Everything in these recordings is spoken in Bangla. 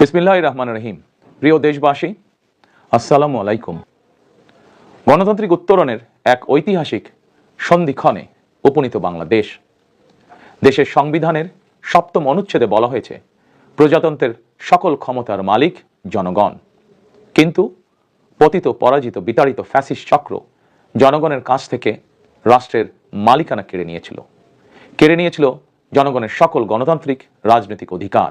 বিসমিল্লাহ রহমান রহিম প্রিয় দেশবাসী, আসসালামু আলাইকুম। গণতান্ত্রিক উত্তরণের এক ঐতিহাসিক সন্ধিক্ষণে উপনীত বাংলাদেশ। দেশের সংবিধানের সপ্তম অনুচ্ছেদে বলা হয়েছে, প্রজাতন্ত্রের সকল ক্ষমতার মালিক জনগণ। কিন্তু পতিত, পরাজিত, বিতাড়িত ফ্যাসিস চক্র জনগণের কাছ থেকে রাষ্ট্রের মালিকানা কেড়ে নিয়েছিল। কেড়ে নিয়েছিল জনগণের সকল গণতান্ত্রিক রাজনৈতিক অধিকার।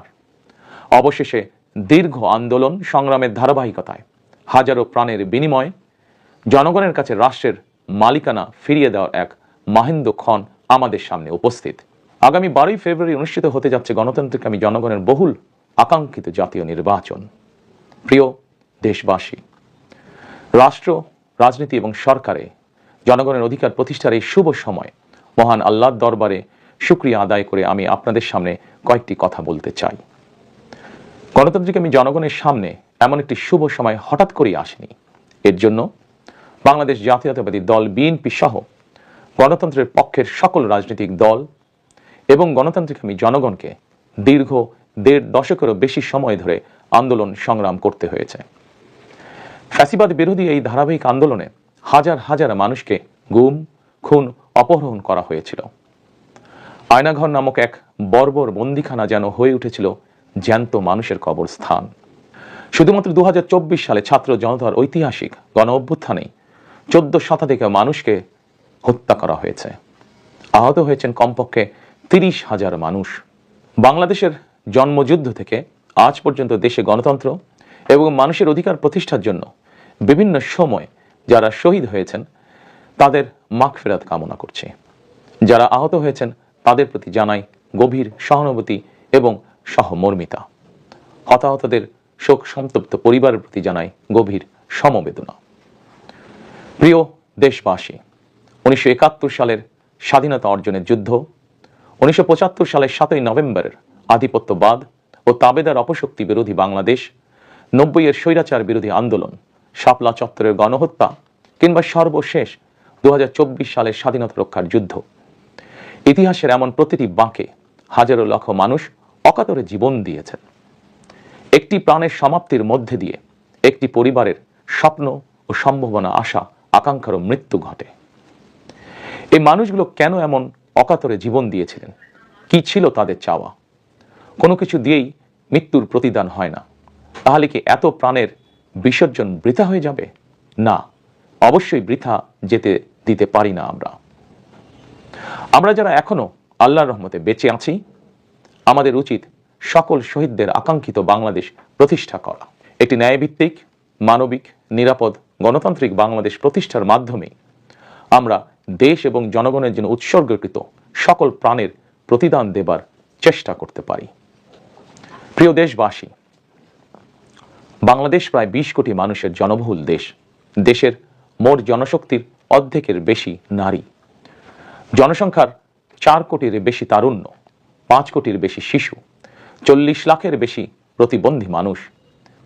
অবশেষে দীর্ঘ আন্দোলন সংগ্রামের ধারাবাহিকতায়। হাজারো প্রাণের বিনিময়ে জনগণের কাছে রাষ্ট্রের মালিকানা ফিরিয়ে দেওয়ার এক মাহেন্দ্র ক্ষণ আমাদের সামনে উপস্থিত। আগামী বারোই ফেব্রুয়ারি অনুষ্ঠিত হতে যাচ্ছে গণতান্ত্রিকামী জনগণের বহুল আকাঙ্ক্ষিত জাতীয় নির্বাচন। প্রিয় দেশবাসী, রাষ্ট্র, রাজনীতি এবং সরকারে জনগণের অধিকার প্রতিষ্ঠার এই শুভ সময় মহান আল্লাহর দরবারে শুক্রিয়া আদায় করে আমি আপনাদের সামনে কয়েকটি কথা বলতে চাই। গণতান্ত্রিক আমি জনগণের সামনে এমন একটি শুভ সময় হঠাৎ করেই আসেনি। এর জন্য বাংলাদেশ জাতীয়তাবাদী দল বিএনপি সহ গণতন্ত্রের পক্ষের সকল রাজনৈতিক দল এবং গণতান্ত্রিক আমি জনগণকে দীর্ঘ দেড় দশকেরও বেশি সময় ধরে আন্দোলন সংগ্রাম করতে হয়েছে। ফ্যাসিবাদ বিরোধী এই ধারাবাহিক আন্দোলনে হাজার হাজার মানুষকে গুম, খুন, অপহরণ করা হয়েছিল। আয়নাঘর নামক এক বর্বর বন্দিখানা যেন হয়ে উঠেছিল জ্যান্ত মানুষের কবরস্থান। শুধুমাত্র দু হাজার চব্বিশ সালে ছাত্র জনতার ঐতিহাসিক গণ অভ্যুত্থানেই চোদ্দ শতাধিক মানুষকে হত্যা করা হয়েছে। আহত হয়েছেন কমপক্ষে তিরিশ হাজার মানুষ। বাংলাদেশের জন্মযুদ্ধ থেকে আজ পর্যন্ত দেশে গণতন্ত্র এবং মানুষের অধিকার প্রতিষ্ঠার জন্য বিভিন্ন সময় যারা শহীদ হয়েছেন, তাদের মাগফিরাত কামনা করছি। যারা আহত হয়েছেন, তাদের প্রতি জানাই গভীর সহানুভূতি এবং সহমর্মিতা। হতাহতদের শোক সন্তপ্ত পরিবারের প্রতি জানায় গভীর সমবেদনা। প্রিয় দেশবাসী, উনিশশো একাত্তর সালের স্বাধীনতা অর্জনের যুদ্ধ, উনিশশো পঁচাত্তর সালের সাতই নভেম্বরের আধিপত্যবাদ ও তাবেদার অপশক্তি বিরোধী বাংলাদেশ নব্বইয়ের স্বৈরাচার বিরোধী আন্দোলন, শাপলা চত্বরের গণহত্যা কিংবা সর্বশেষ দু হাজার চব্বিশ সালের স্বাধীনতা রক্ষার যুদ্ধ। ইতিহাসের এমন প্রতিটি বাঁকে হাজারো লক্ষ মানুষ অকাতরে জীবন দিয়েছেন। একটি প্রাণের সমাপ্তির মধ্যে দিয়ে একটি পরিবারের স্বপ্ন ও সম্ভাবনা, আশা, আকাঙ্ক্ষারও মৃত্যু ঘটে। এই মানুষগুলো কেন এমন অকাতরে জীবন দিয়েছিলেন? কি ছিল তাদের চাওয়া? কোনো কিছু দিয়েই মৃত্যুর প্রতিদান হয় না। তাহলে কি এত প্রাণের বিসর্জন বৃথা হয়ে যাবে? না, অবশ্যই বৃথা যেতে দিতে পারি না আমরা। আমরা যারা এখনও আল্লাহর রহমতে বেঁচে আছি আমাদের উচিত সকল শহীদদের আকাঙ্ক্ষিত বাংলাদেশ প্রতিষ্ঠা করা। একটি ন্যায়ভিত্তিক, মানবিক, নিরাপদ, গণতান্ত্রিক বাংলাদেশ প্রতিষ্ঠার মাধ্যমে আমরা দেশ এবং জনগণের জন্য উৎসর্গকৃত সকল প্রাণের প্রতিদান দেবার চেষ্টা করতে পারি। প্রিয় দেশবাসী, বাংলাদেশ প্রায় বিশ কোটি মানুষের জনবহুল দেশ। দেশের মোট জনশক্তির অর্ধেকের বেশি নারী। জনসংখ্যার চার কোটির বেশি তারুণ্য। পাঁচ কোটির বেশি শিশু, চল্লিশ লাখের বেশি প্রতিবন্ধী মানুষ,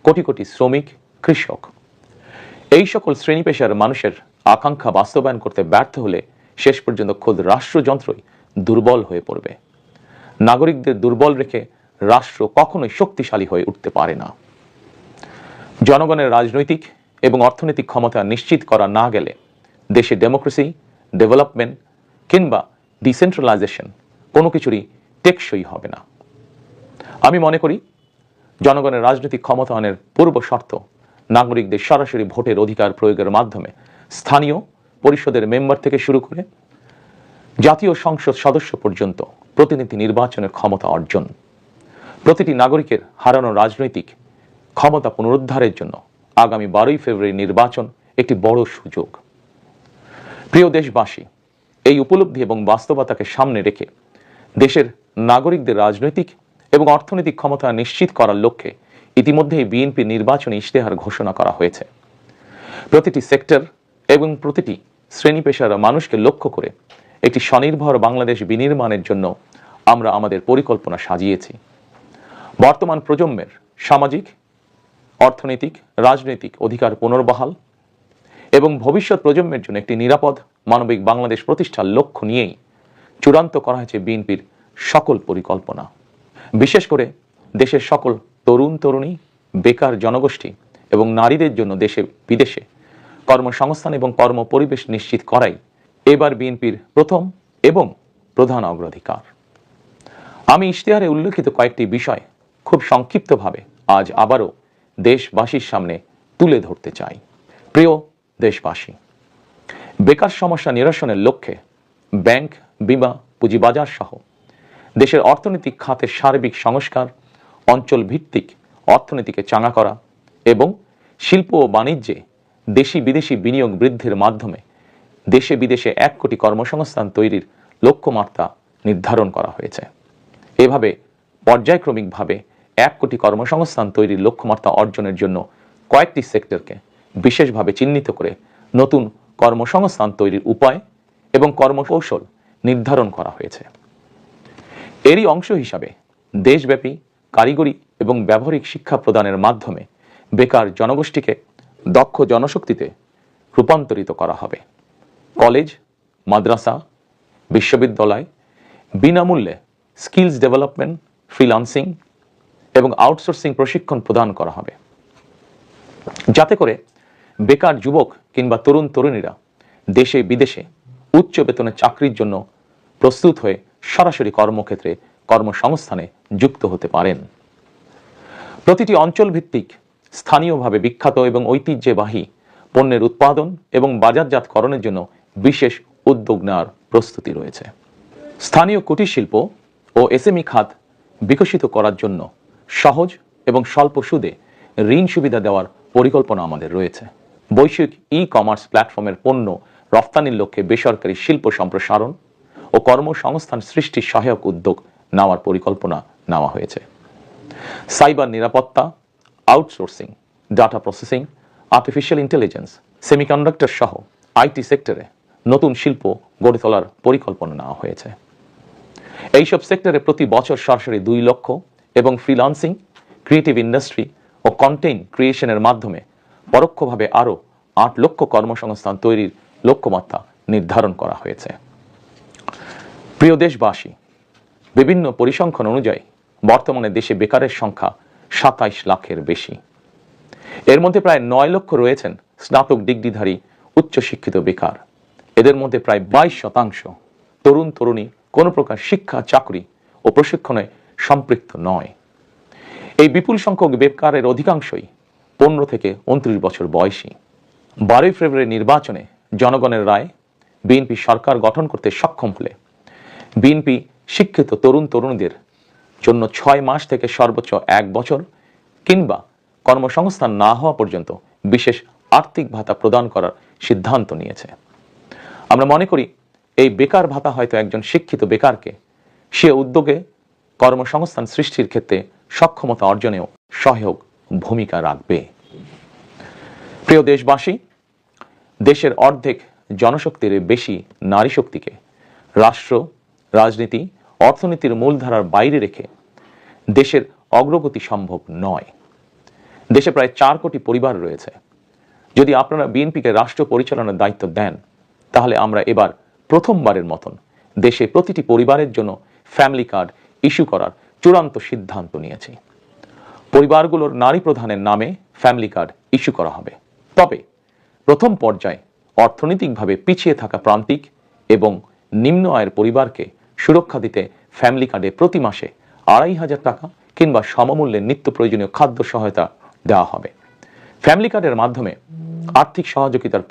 কোটি কোটি শ্রমিক, কৃষক। এই সকল শ্রেণি পেশার মানুষের আকাঙ্ক্ষা বাস্তবায়ন করতে ব্যর্থ হলে শেষ পর্যন্ত খোদ রাষ্ট্রযন্ত্রই দুর্বল হয়ে পড়বে। নাগরিকদের দুর্বল রেখে রাষ্ট্র কখনোই শক্তিশালী হয়ে উঠতে পারে না। জনগণের রাজনৈতিক এবং অর্থনৈতিক ক্ষমতা নিশ্চিত করা না গেলে দেশে ডেমোক্রেসি, ডেভেলপমেন্ট কিংবা ডিসেন্ট্রালাইজেশন কোনো কিছুরই টেকসই হবে না। আমি মনে করি, জনগণের রাজনৈতিক ক্ষমতায়নের পূর্ব শর্ত, নাগরিকদের সরাসরি ভোটের অধিকার প্রয়োগের মাধ্যমে স্থানীয় পরিষদের মেম্বার থেকে শুরু করে জাতীয় সংসদ সদস্য পর্যন্ত প্রতিনিধি নির্বাচনের ক্ষমতা অর্জন। প্রতিটি নাগরিকের হারানো রাজনৈতিক ক্ষমতা পুনরুদ্ধারের জন্য আগামী বারোই ফেব্রুয়ারি নির্বাচন একটি বড় সুযোগ। প্রিয় দেশবাসী, এই উপলব্ধি এবং বাস্তবতাকে সামনে রেখে দেশের নাগরিকদের রাজনৈতিক এবং অর্থনৈতিক ক্ষমতা নিশ্চিত করার লক্ষ্যে ইতিমধ্যেই বিএনপি নির্বাচনী ইশতেহার ঘোষণা করা হয়েছে। প্রতিটি সেক্টর এবং প্রতিটি শ্রেণি পেশার মানুষকে লক্ষ্য করে একটি স্বনির্ভর বাংলাদেশ বিনির্মাণের জন্য আমরা আমাদের পরিকল্পনা সাজিয়েছি। বর্তমান প্রজন্মের সামাজিক, অর্থনৈতিক, রাজনৈতিক অধিকার পুনর্বহাল এবং ভবিষ্যৎ প্রজন্মের জন্য একটি নিরাপদ মানবিক বাংলাদেশ প্রতিষ্ঠার লক্ষ্য নিয়েই চূড়ান্ত করা হয়েছে বিএনপির সকল পরিকল্পনা। বিশেষ করে দেশের সকল তরুণ তরুণী, বেকার জনগোষ্ঠী এবং নারীদের জন্য দেশে বিদেশে কর্মসংস্থান এবং কর্ম পরিবেশ নিশ্চিত করাই এবার বিএনপির প্রথম এবং প্রধান অগ্রাধিকার। আমি ইশতেহারে উল্লেখিত কয়েকটি বিষয় খুব সংক্ষিপ্তভাবে আজ আবারও দেশবাসীর সামনে তুলে ধরতে চাই। প্রিয় দেশবাসী, বেকার সমস্যা নিরসনের লক্ষ্যে ব্যাংক, বিমা পুঁজিবাজার সহ দেশের অর্থনৈতিক খাতের সার্বিক সংস্কার অঞ্চল ভিত্তিক অর্থনীতিকে চাঙা করা এবং শিল্প ও বাণিজ্যে দেশি বিদেশি বিনিয়োগ বৃদ্ধির মাধ্যমে দেশে বিদেশে এক কোটি কর্মসংস্থান তৈরির লক্ষ্যমাত্রা নির্ধারণ করা হয়েছে। এভাবে পর্যায়ক্রমিকভাবে এক কোটি কর্মসংস্থান তৈরির লক্ষ্যমাত্রা অর্জনের জন্য কয়েকটি সেক্টরকে বিশেষভাবে চিহ্নিত করে নতুন কর্মসংস্থান তৈরির উপায় এবং কর্মকৌশল নির্ধারণ করা হয়েছে। এরই অংশ হিসাবে দেশব্যাপী কারিগরি এবং ব্যবহারিক শিক্ষা প্রদানের মাধ্যমে বেকার জনগোষ্ঠীকে দক্ষ জনশক্তিতে রূপান্তরিত করা হবে। কলেজ, মাদ্রাসা, বিশ্ববিদ্যালয় বিনামূল্যে স্কিলস ডেভেলপমেন্ট ফ্রিলান্সিং এবং আউটসোর্সিং প্রশিক্ষণ প্রদান করা হবে। যাতে করে বেকার যুবক কিংবা তরুণ তরুণীরা দেশে বিদেশে উচ্চ বেতনের চাকরির জন্য প্রস্তুত হয়ে সরাসরি কর্মক্ষেত্রে, কর্মসংস্থানে যুক্ত হতে পারেন। প্রতিটি অঞ্চল ভিত্তিক স্থানীয়ভাবে বিখ্যাত এবং ঐতিহ্যবাহী পণ্যের উৎপাদন এবং বাজারজাতকরণের জন্য বিশেষ উদ্যোগ নেওয়ার প্রস্তুতি রয়েছে। স্থানীয় কুটির শিল্প ও এসএমই খাত বিকশিত করার জন্য সহজ এবং স্বল্প সুদে ঋণ সুবিধা দেওয়ার পরিকল্পনা আমাদের রয়েছে। বৈশ্বিক ই কমার্স প্ল্যাটফর্মের পণ্য রফতানির লক্ষ্যে বেসরকারি শিল্প সম্প্রসারণ ও কর্মসংস্থান সৃষ্টির সহায়ক উদ্যোগ নেওয়ার পরিকল্পনা নেওয়া হয়েছে। সাইবার নিরাপত্তা, outsourcing, data processing artificial intelligence semiconductor সহ আইটি সেক্টরে নতুন শিল্প গড়ে তোলার পরিকল্পনা নেওয়া হয়েছে। এইসব সেক্টরে প্রতি বছর সরাসরি দুই লক্ষ এবং ফ্রিলান্সিং ক্রিয়েটিভ ইন্ডাস্ট্রি ও কন্টেন্ট ক্রিয়েশনের মাধ্যমে পরোক্ষভাবে আরও আট লক্ষ কর্মসংস্থান তৈরির লক্ষ্যমাত্রা নির্ধারণ করা হয়েছে। প্রিয় দেশবাসী, বিভিন্ন পরিসংখ্যান অনুযায়ী বর্তমানে দেশে বেকারের সংখ্যা সাতাইশ লাখের বেশি। এর মধ্যে প্রায় নয় লক্ষ রয়েছেন স্নাতক ডিগ্রিধারী উচ্চশিক্ষিত বেকার। এদের মধ্যে প্রায় বাইশ শতাংশ তরুণ তরুণী, কোনো প্রকার শিক্ষা, চাকরি ও প্রশিক্ষণে সম্পৃক্ত নয়। এই বিপুল সংখ্যক বেকারের অধিকাংশই পনেরো থেকে উনত্রিশ বছর বয়সী। বারোই ফেব্রুয়ারি নির্বাচনে জনগণের রায়, বিএনপি সরকার গঠন করতে সক্ষম হলে বিএনপি শিক্ষিত তরুণ তরুণীদের জন্য ছয় মাস থেকে সর্বোচ্চ এক বছর কিংবা কর্মসংস্থান না হওয়া পর্যন্ত বিশেষ আর্থিক ভাতা প্রদান করার সিদ্ধান্ত নিয়েছে। আমরা মনে করি, এই বেকার ভাতা হয়তো একজন শিক্ষিত বেকারকে সে উদ্যোগে কর্মসংস্থান সৃষ্টির ক্ষেত্রে সক্ষমতা অর্জনেও সহায়ক ভূমিকা রাখবে। প্রিয় দেশবাসী, দেশের অর্ধেক জনশক্তির বেশি নারী শক্তিকে রাষ্ট্র রাজনীতি অর্থনীতির মূলধারার বাইরে রেখে দেশের অগ্রগতি সম্ভব নয়। দেশে প্রায় চার কোটি পরিবার রয়েছে। যদি আপনারা বিএনপিকে রাষ্ট্র পরিচালনার দায়িত্ব দেন, তাহলে আমরা এবার প্রথমবারের মতন দেশে প্রতিটি পরিবারের জন্য ফ্যামিলি কার্ড ইস্যু করার চূড়ান্ত সিদ্ধান্ত নিয়েছি। পরিবারগুলোর নারী প্রধানের নামে ফ্যামিলি কার্ড ইস্যু করা হবে। তবে প্রথম পর্যায়ে অর্থনৈতিকভাবে পিছিয়ে থাকা প্রান্তিক এবং নিম্ন আয়ের পরিবারকে সুরক্ষা দিতে ফ্যামিলি কার্ডে প্রতি মাসে আড়াই হাজার টাকা কিংবা সমমূল্যে নিত্য প্রয়োজনীয় খাদ্য সহায়তা দেওয়া হবে। ফ্যামিলি কার্ডের মাধ্যমে আর্থিক সহযোগিতার